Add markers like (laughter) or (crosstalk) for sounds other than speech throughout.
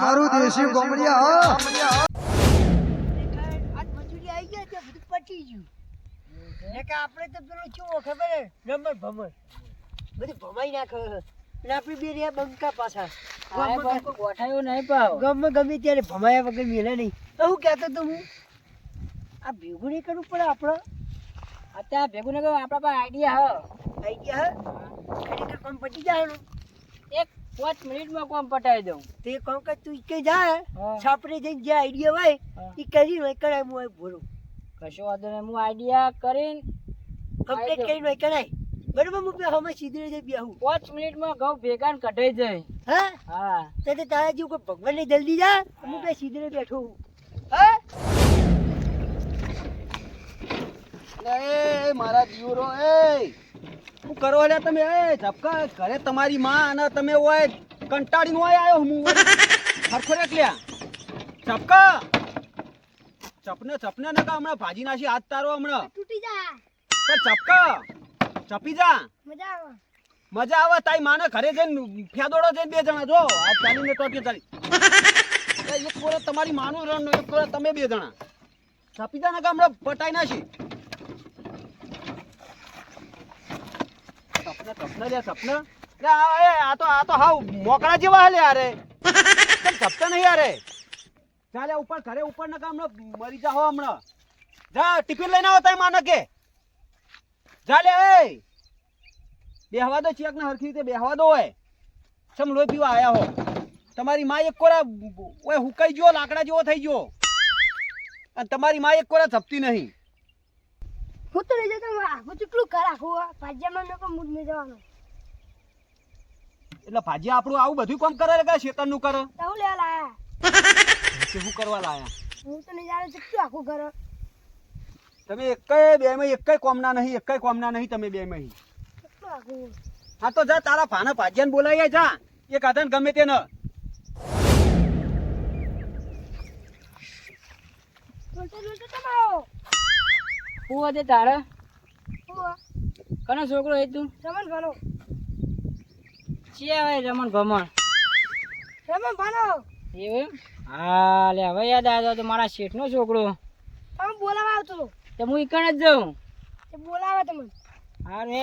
મારું દેશી ગોમડિયા આપણે તો પેલો ખબર બધું ભમાઈ નાખે અને આપણે બે રહ્યા બંકા પાછા. ગોઠાયો નહીં પાવ. ગામમાં ગમે ત્યારે ભમાયા વગર મેલે નહીં. તો હું કહેતો તો હું. આ ભેગું નહીં કરવું પડે આપણે? અત્યારે ભેગું ને કહું આપણા પાસે આઈડિયા હ. આવી ગયા હે. ખરેખર કામ પટી જાય એક પાંચ મિનિટમાં કોમ પટાવી દઉં. તે કોમ કે તું કે જાય. છાપરે જઈને જે આઈડિયા હોય એ કરી હોય કરાય હું હોય ભોરું. કશો વાંધો નહીં હું આઈડિયા કરીને કમ્પ્લીટ કરીને હોય કરાય. બરોબર હું બે હમણાં સીધી જઈ બેહું. પાંચ મિનિટમાં ઘઉં ભેગા ને કઢાઈ જાય. હા? હા. તો તે તારા જેવું કોઈ ભગવાન ને જલ્દી જા હું બે સીધે બેઠો હું. હા? એ મારા દીવરો એ! શું કરો લે તમે એ ઝપકા ઘરે તમારી માં અને તમે હોય કંટાળીને હોય આવ્યો હું હરખો રે ક્લ્યા ઝપકા. ચપને ચપને ને કા હમણાં ભાજી નાશી હાથ તારો હમણાં. તૂટી જા. પણ ચપકા ચપી જા. મજા આવે. મજા આવે તાઈ માને ઘરે જઈને ફેદોડો જઈને બે જણા જો આ ચાલીને ટોટી ચાલી. એક કોરે તમારી માનું રણ એક કોરે તમે બે જણા. ચપી જા ને કા હમણાં પટાઈ નાખી. સપના આ તો આ તો હાવ મોકળા જેવા હાલે યારે કેમ સપના નહીં યારે ચાલે ઉપર, ઘરે ઉપર નકા હમણાં મરી જા હો હમણાં. જા, ટિફિન લઈને આવો તારી માને કે. ચાલે એ. બેહવા દો ચેક ને હરખી રીતે બેહવા દો હોય સમ લોહી પીવા આયા હો. તમારી માં એક કોરા, ઓય, હુકાઈ ગયો, લાકડા જેવો થઈ ગયો. અને તમારી માં એક કોરા થપતી નહીં. હું તો નહીં જતો આખું ચૂકલું કર આખું પાજામાં મેં મૂડ નહીં જવાનું. એટલે ભાજી આપણું આવું બધું કામ કરે કે શેતનનું કરે? તો હું લેવા લાયા? શું કરવા લાયા? હું તો નહીં જાણે ચૂકલું આખું ઘર. તમે એકેય બે માં એકેય કોમના નહીં એકેય કોમના નહીં તમે બે માં હા તો જા તારા ભાને ભાજ્યાને બોલાવી જા. એ કાધન ગમે તે ન. બોલતો બોલતો તમારો. હું તે તારે? કનો છોકરો એ તું? રમણ ભાનો. છે હવે રમણ ભમણ. રમણ ભાનો. એવું એમ? હા લે હવે યાદ આવ્યો તો મારા શેઠનો છોકરો. તમે બોલાવા આવતો તો. તો હું ઈકણ જ જાઉં? તે બોલાવે તમને. હા રે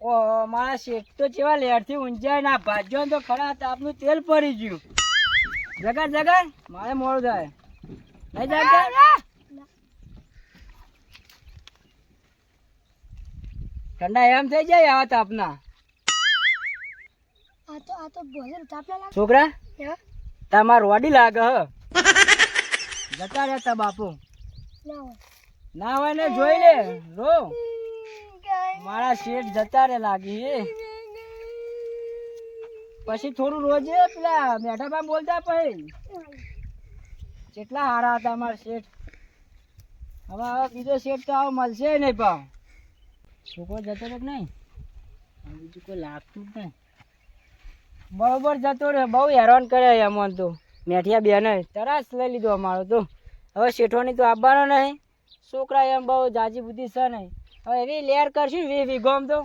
ઓ મારા શેઠ તો જેવા લેરથી ઊંચાઈ ના ભાજ્યો તો ખરા તાપનું તેલ પડી ગયું. જગા જગા મારે મોડું થાય. નહીં જાગતા ઠંડા એમ થઈ જાય આવા તાપના. આ તો આ તો ભોજન તાપલા લાગે. છોકરા? તમાર વાડી લાગે હ. જતા રહેતા બાપુ. ના હોય. ના હોય ને જોઈ લે. રો. મારા શેઠ જતા રે લાગી પછી થોડું રોજે પેલા મેઠા બા બોલતા પછી કેટલા સારા હતા અમારા શેઠ. હવે હવે બીજો શેઠ તો આવો મળશે નહીં પાવ છોકરો જતો રહ્યો નહીં? બીજું કોઈ લાગતું જ નહીં. બરોબર જતો રહ્યો. બહુ હેરાન કરે અમોન તો. મેઠિયા બેને તરાસ લઈ લીધો અમારો તો. હવે શેઠોની તો આવવાનો નહીં. છોકરા એમ બહુ જાજી બુદ્ધિ છે નહીં. હવે એવી લેર કરશું વી વીઘોમ તો.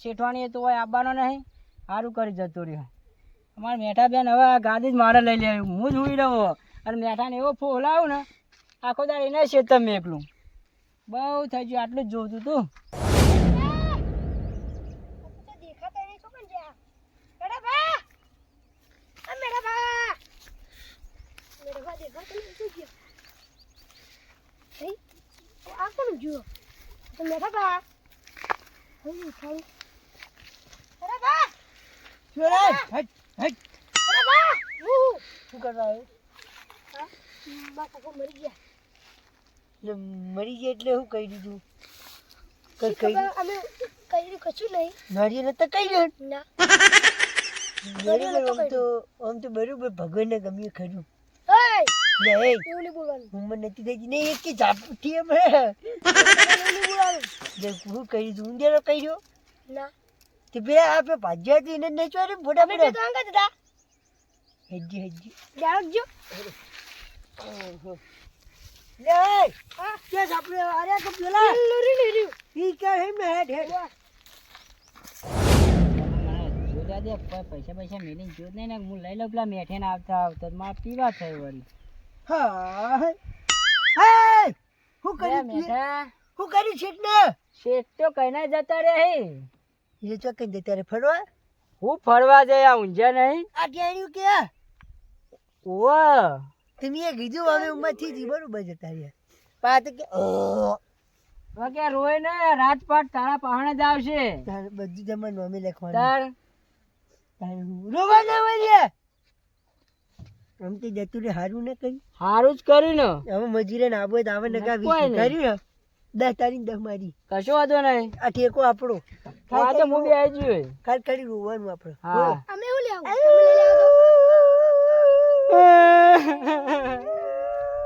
શેઠવાની તો હોય આવવાનો નહીં. સારું કરી જતો રહ્યો. અમારા મેઠા બેન હવે આ ગાદી જ મારે લઈ લે હું જ હુઈ રહ્યો અને મેઠાને એવો ફોલાવું ને આખો દાડી ના છે તમે એકલું બહુ થઈ ગયું આટલું જ જોતું તું. જુઓ તો મેરા બા હઈ ખાઈ મેરા બા હટ હટ. અરે બા હું? શું હા બા કાકો મરી ગયા. એટલે મરી એટલે શું કહી દીધું? કઈ કઈ અમે કર્યું કશું નહીં. નારિયેળ નતા કઈ ના. બરોબર આમ તો આમ તો બરોબર ભગવાનને ગમ્યું ખરું. ઉંમર નથી થઈ નહીં એક કે ઝાપટી એમ હે. કહી દઉં ઊંધેરો કર્યો? ના. તે બે આપણે ભાજ્યા હતી એને નહીં ચોરે ફોટા અમે બે તો પડ્યા હજી હજી જાણજો ઓહો લે! કે આપણે અરે તો પેલા. ઈ કે હે મે હેડ હેડ. પીવા દે પૈસા પૈસા મેલી જો નહીં ને હું લઈ લઉં પેલા મેઠે ને આવતા આવતા માં પીવા થયું વળી. હા હે. હું! કરી મેઠા. હું કરી છે ને? શેઠ તો કઈ ના જતા રે હે એ ચોકન જતા રે ફરવા? હું ફરવા જાય આ ઊંઝા નહીં. આ ટેણ્યું કે? ઓવા તમે એ કીધું ઉંમરથી જ બરોબર જતા રહ્યા. પાત કે ઓ રોય ને રાજપાટ તારા પહાણે જ આવશે. તારે બધું જમવાનું અમે લખવાનું. તાર તાર રોવા ના વળીએ રમતી જતું રે હારું ને કરી હારું જ કર્યું ને. હવે મજીરે ના આબો આવે ને કા કોઈ. કર્યું ને? દસ તારી દસ મારી. કશો વાંધો નહીં. આ ઠેકો આપણો. આ તો હું બી આવી ગયો કાલ કરી રોવાનું આપણે. હા. અમે એવું લેવું.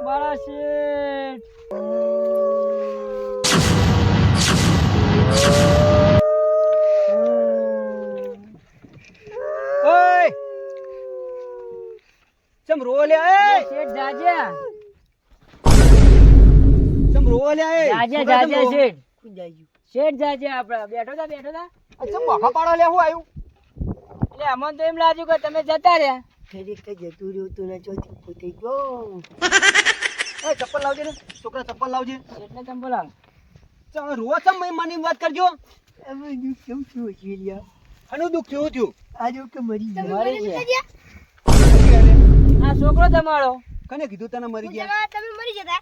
મારા શેઠ. ઓય! ચમ રો લ્યા એ! શેઠ જાજ્યા ચમ રો લ્યા એ! જાજ્યા જાજ્યા શેઠ. શેઠ જાજ્યા આપડા બેઠો તા બેઠો તા. અચ્છા પાડો લેવું હું આવ્યું એટલે અમને તો એમ લાગ્યું કે તમે જતા રહ્યા. ખરેખર જતું રહ્યું તું ને પોતે ગયો. (laughs) એ ચપ્પલ લાવજે ને છોકરા ચપ્પલ લાવજે. એટલે ચપ્પલ બોલાવો. ચાલો રો ચમ મેં માની વાત કરજો. હવે દુઃખ કેમ છું લ્યા? આનું દુઃખ કેવું થયું? આ જો કે મરી ગયા. મરી ગયા ગયા આ છોકરો તમારો? કને કીધું તને મરી ગયા? જવા તમે મરી જતા?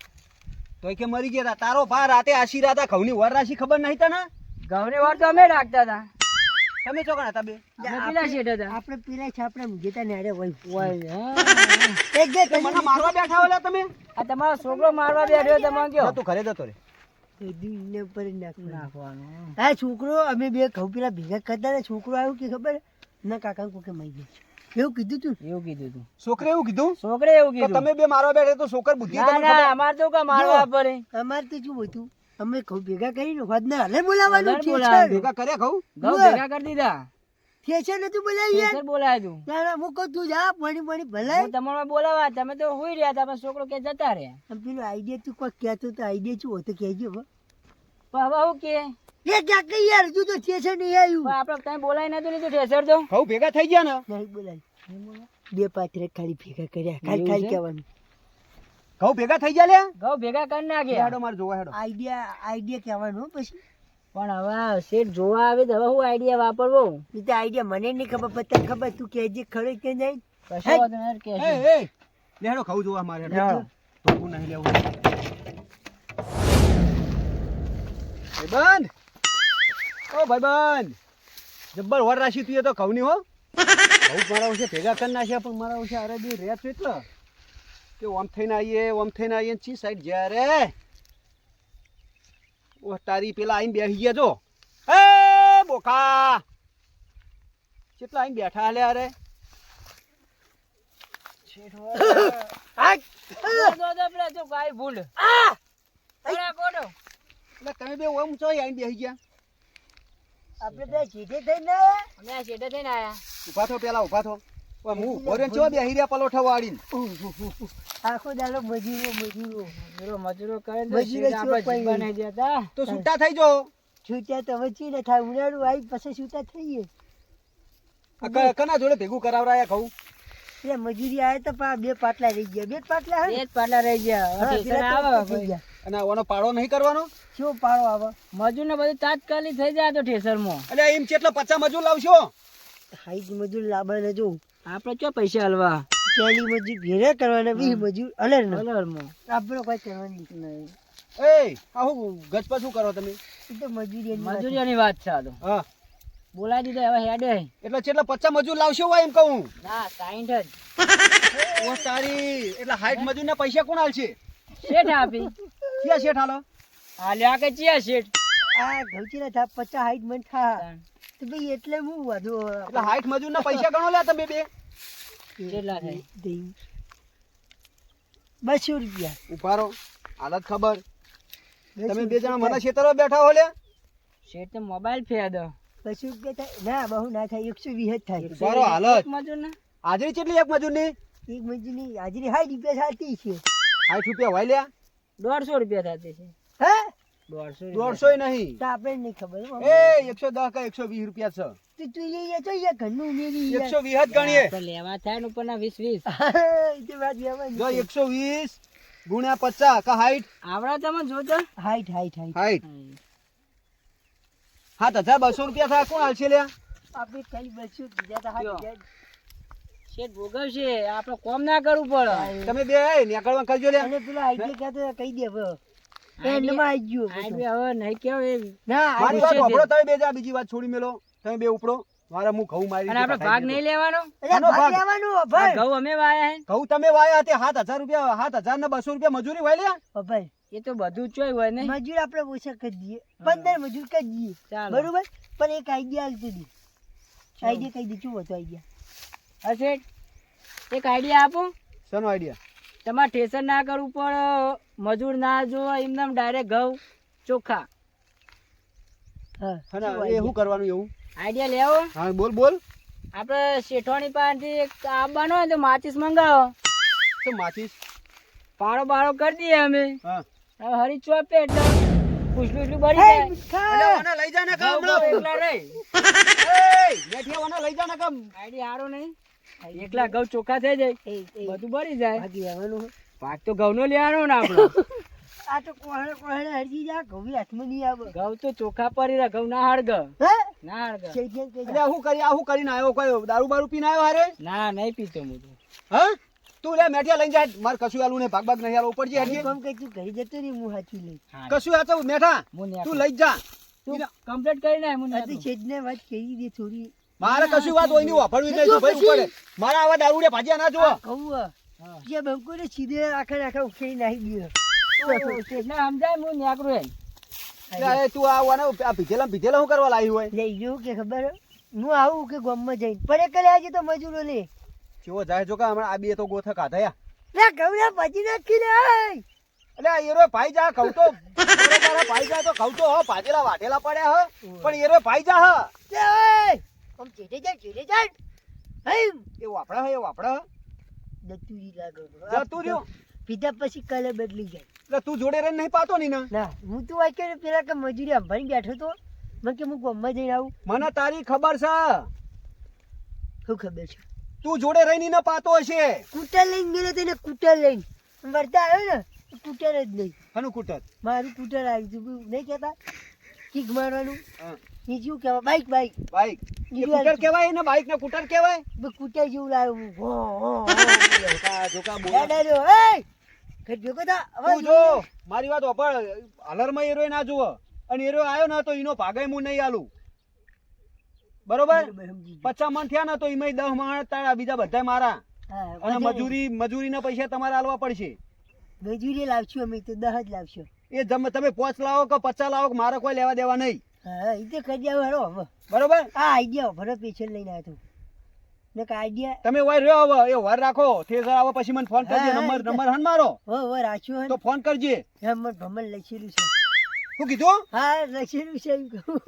તોય કે મરી ગયા તારો ભા રાતે આશી રાતા ઘઉંની વર રાશી ખબર નહીં તને? ઘઉંની વાર તો અમે રાખતા હતા તમે ચોકણા હતા બે? પીલા છે દાદા આપણે પેલા છાપડા મૂકેતા ને અરે વય ઓય, હા. એક જે મને મારવા બેઠા ઓલા તમે. આ તમારો છોકરો મારવા બેઠો તમે કયો? તું ઘરે જતો રે. છોકરો અમે બે ઘઉં પેલા ભેગા કરતા ને છોકરો આવ્યો કે ખબર? ના કાકા કોકે મરી ગયો એવું કીધું તું એવું કીધું તું. છોકરે એવું કીધું? છોકરે એવું કીધું. તમે બે મારવા બેઠે તો છોકર બુદ્ધિ ના ના અમાર તો કા મારવા પડે. અમારે તો શું હતું અમે ઘઉં ભેગા કરીને હોદને હલે બોલાવવાનું છે ભેગા કર્યા ઘઉં ઘઉં ભેગા કરી દીધા. ફેશન નતું બોલાવી યાર? બોલાય તું. ના હું કહું તું જા પાણી પાણી ભલાય. તમારે તમારો બોલાવા તમે તો હોઈ રહ્યા હતા પણ છોકરો કે જતા રહ્યા આમ પેલો આઈડિયા તું કોઈ કહેતો તો આઈડિયા શું હતો કહેજો. હવે હું કે? એ ક્યાં કઈ યાર હજુ તો થેસર નહીં આવ્યું. પણ આપણે કઈ બોલાય નતું લીધું ઠેસર તો? ઘઉં ભેગા થઈ ગયા ને? નહીં બોલાય. બે પાત્ર ખાલી ભેગા કર્યા ખાલી ખાલી કહેવાનું. ઘઉં ભેગા થઈ ગયા લે? ઘઉં ભેગા કરી નાખ્યા હેડો મારે જોવા હેડો. આઈડિયા આઈડિયા કહેવાનો પછી. પણ હવે શેઠ જોવા આવે તો હવે હું આઈડિયા વાપરવો? એ તો આઈડિયા મને નહીં ખબર પણ તને ખબર તું કહેજે ખરો કે નહીં કશો વાંધો લે હેડો ઘઉં જોવા મારે તો હું નહીં લેવું. ભાઈબંધ! ઓ ભાઈબંધ! જબ્બર વર રાશી તું એ તો ઘઉંની હો. ઘઉં મારા વર્ષે ભેગા કરી નાખ્યા પણ મારા વર્ષે અરે બી રેત એટલે કે ઓમ થઈને આવીએ ઓમ થઈને આવીએ ચી સાઈડ જ્યારે? ઓ તારી પેલા આઈને બેસી ગયા જો. હે બોકા! કેટલા આઈને બેઠા હાલે અરે તમે બે ઓમ છો આઈને બેસી ગયા. આપણે બે જીતે થઈને? અમે આ શેઠે થઈને આયા. ઊભા થો પેલા ઊભા થો. હું ઊભો રહ્યો બેહી રહ્યા પલોઠા વાળીને. આખો દાડો મજૂરો મજૂરો. મજૂરો મજૂરો કરે મજૂરો આપણે સિવાય જીવવા નહીં દેતા. તો છૂટા થઈ જો છૂટ્યા તો હવે ને થાય ઉનાળું આવી પછી છૂટા થઈએ. કના જોડે ભેગું કરાવરાયા ઘઉં એટલે મજૂરી આવે તો બે પાટલા રહી ગયા. બે પાટલા બે પાટલા રહી ગયા. ઠેસર. અને ઓનો પાડો નહીં કરવાનો? શું પાડો આવે? મજૂર ને બધું તાત્કાલિક થઈ જાય તો ઠેસરમાં. એટલે એમ કેટલો પચાસ મજૂર લાવશો? હાઈ મજૂર લાવવાના જો આપણે ક્યાં પૈસા હલવા પેલી મજૂર ઘેરે કરવાના બી મજૂર અલર ના. કલરમાં આપણો કોઈ કરવાની નહીં. એ આહુ ગજપા શું કરો તમે? તો મજૂરી મજૂરીની વાત. છે આ હા. બોલાવી દીધો હવે હેડે એટલે કેટલા પચ્ચા મજૂર લાવશો હોય એમ કહું. ના સાઈઠ જ. ઓ તારી એટલે હાઈટ મજૂર ના પૈસા કોણ હાલશે શેઠ આપી. ક્યાં શેઠ હાલો હાલ્યા કે ચિયા શેઠ? આ ઘઉંચીના થા પચાસ હાઈટ મન થા ભાઈ એટલે હું વધુ એટલે હાઈટ મજૂર ના પૈસા ગણો લે તમે બે. કેટલા થાય? દઈ. બસો રૂપિયા. ઊભા હાલત ખબર. તમે બે જણા મને ખેતરો બેઠા હો લે. શેઠ તો મોબાઈલ ફેર દો. બસો રૂપિયા થાય. ના બહુ ના થાય. એકસો વીસ જ થાય. ઊભા હાલત. મજૂર ને હાજરી કેટલી એક મજૂરની એક મજૂરની હાજરી સાઠ રૂપિયા થતી છે. સાઠ રૂપિયા હોય લ્યા. દોઢસો રૂપિયા થતી છે. દોઢસો નહીં. તો આપણે નહીં ખબર એ એકસો દસ કે એકસો વીસ રૂપિયા છે. તું એ એ તો એ ઘરનું ઉમેરી એકસો વીસ જ ગણીએ. લેવા થાય ને ઉપરના વીસ વીસ. (laughs) એ તો વાત જવાની જો એકસો વીસ ગુણ્યા પચાસ કા હાઈટ આવડા તમે જોજો હાઈટ હાઈટ હાઈટ હાઈટ સાત હજાર બસો રૂપિયા થાય કોણ હાલશે લ્યા? આપણે કઈ બસ્યું બીજા તો શેઠ ભોગવશે આપણે કોમ ના કરવું પડે. તમે બે નીકળવા કરજો લે પેલો આઈડિયા હતો, કહી દે હવે. એન્ડમાં આવી ગયો આ બધો. બી હવે નહીં કેવું એ ના મારી વાત ગુસ્સે તમે બે જા બીજી વાત છોડી મેલો. તમે બે ઉપડો. મારે હું ઘઉં મારી અને આપણે ભાગ નહીં લેવાનો? ભાગ ભાગ. લેવાનું ઘઉં અમે વાયા હે. ઘઉં તમે વાયા તે સાત રૂપિયા સાત ને બસો રૂપિયા મજૂરી વાય લ્યા. એ તો બધું ચોય હોય ને. મજૂર આપણે ઓછા કરી દઈએ. પંદર મજૂર કરી દઈએ. બરોબર? પણ એક આઈડિયા આવી દી. આઈડિયા કહી દીધું હતો આઈડિયા હશે એક આઈડિયા આપો? શેનો આઈડિયા તમારે ઠેસર ના કરવું પડે. મજૂર ના જો એમને ડાયરેક્ટ ઘઉં ચોખ્ખા હા અને શું એ શું કરવાનું એવું? આઈડિયા લેવો? હા બોલ બોલ. આપણે શેઠવાની પાસેથી આવવાનો હોય તો માચીસ મંગાવો. તો માચીસ? પાડો બાળો કરી દઈએ અમે. હા. હવે હરી ચોપે એટલે જાય. લઈ જા ને કામ એકલા રહે એય, લઈ જા ને કામ. આઈડિયા સારો નહીં. એકલા ઘઉં ચોખ્ખા થઈ જાય. બધું બળી જાય. હે. તો ઘઉં નો લેવાનો ને આપડે (laughs) આ તો કોહળે કોહળે હરજી જા ઘઉં હાથમાં નહીં આવે. ઘઉં તો ચોખા પડી રહ્યા ઘઉં ના હળગ. હે? ના દે. અલ્યા હું કરી આ હું કરીને આવ્યો કયો દારૂ બારૂ પીને આવ્યો હારે? ના નહીં પીતો હું તો. હા? તું લે મેઠિયા લઈને જાય મારે કશું આલું ને ભાગ ભાગ નહીં આલો. ઉપડજે તારું હરજી. કામ કઈ તું ઘરે જતો રહી હું હાચી લઈ. કશું આતો મેઠા તું લઈ જા. તું કમ્પ્લીટ કરી નાય મને અધી ન્યા વાત કહી દે થોડી. મારે કશું વાત હોય નહીં વાપરવી નહીં ભાઈ ઉપર મારા આવા દારૂડે ભાજ્યા ના જોવો કહું. જે બંકો ને સીધે આખા આખા ઉકેલી નાખી દીધો. તો સમજાય હું ન્યાકરું એમ. એટલે તું આ ભીધેલા ભીધેલા શું કરવા લાવી હોય? લઈ ગયું કે ખબર? હું આવું કે ગામમાં જઈને? પણ એ કલે આજે તો મજૂરો લે. ચેવો જાય જો કે હમણાં આ બે તો ગોથા કાઢા યા લે ઘઉં પછી નાખી લે એટલે એરો ભાઈ જા કહું તો ભાઈ જા તો કહું તો હો ભાજેલા પડ્યા હ. પણ એરો ભાઈ જા હ. આમ ચેડે જાય ચેડે હઈ. એ વાપડા હ એ વાપડા દતુરી લાગો. જતું રહ્યું. પીધા પછી કલર બદલી જાય. એટલે તું જોડે રહીને નહીં પાતો નહીં ના હું તો ને પેલા કે મજૂરી અંભારી બેઠો તો. મને કે હું ગોમમાં જઈને આવું. મને તારી ખબર છે. શું ખબર છે? તું જોડે રહીને ન પાતો હશે. કૂટર લઈને ગયેલો તેને કૂટર લઈને. વરતા આવ્યો ને કૂટર જ નહીં. હનું કુટર મારું કૂટર આવી ગયું. નહીં કહેતા? કિક મારવાનું. હા. એ શું બાઈક બાઈક. બાઈક. કુટર કહેવાય ને બાઈક ને કુટર કહેવાય? બે કૂટર જેવું લાવ્યું હો હો જોકા ઘર હવે જો મારી વાત ઓપડ હલરમાં એરો ના જુઓ. અને એરો આવ્યો ના તો એનો ભાગે હું નહીં આલું બરોબર? પચાસ મણ થયા ને તો એમાં દસ મણ તારા બીજા બધા મારા. અને. મજૂરી મજૂરીના પૈસા તમારે આલવા પડશે. મજૂરી લાવશું અમે તો દહ જ લાવશું. એ તમે પોચ લાવો કે પચાસ લાવો કે મારે કોઈ લેવા દેવા નહીં. હા એ તો કરી જાવ હેરો હવે બરોબર? આ આઈડિયા ભરો પેશન લઈને આવ્યો તું. ને કે આઈડિયા તમે વાર રહ્યો હવે એ વાર રાખો થેસર આવો પછી મને ફોન કરજે નંબર નંબર હન મારો. હો હો રાખ્યો હે તો ફોન કરજે. હે મને ભમલ લખેલું છે. શું કીધું? હા લખેલું છે એમ કહું.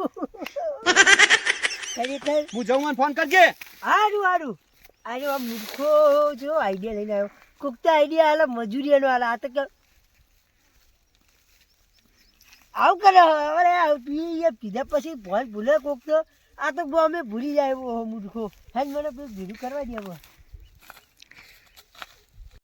હું જઉં મને ફોન કરજે. હારું હારું. અરે આ મૂર્ખો જો આઈડિયા લઈને આવ્યો. કોક આઈડિયા આલા મજૂરી એનો હાલે આ તો કે આવું કરે, અરે પી પીધા પછી ભોજ ભૂલે કોક તો. આ તો અમે ભૂલી જાય એવો મૂર્ખો હા મને પેલું ભીડું કરવા દે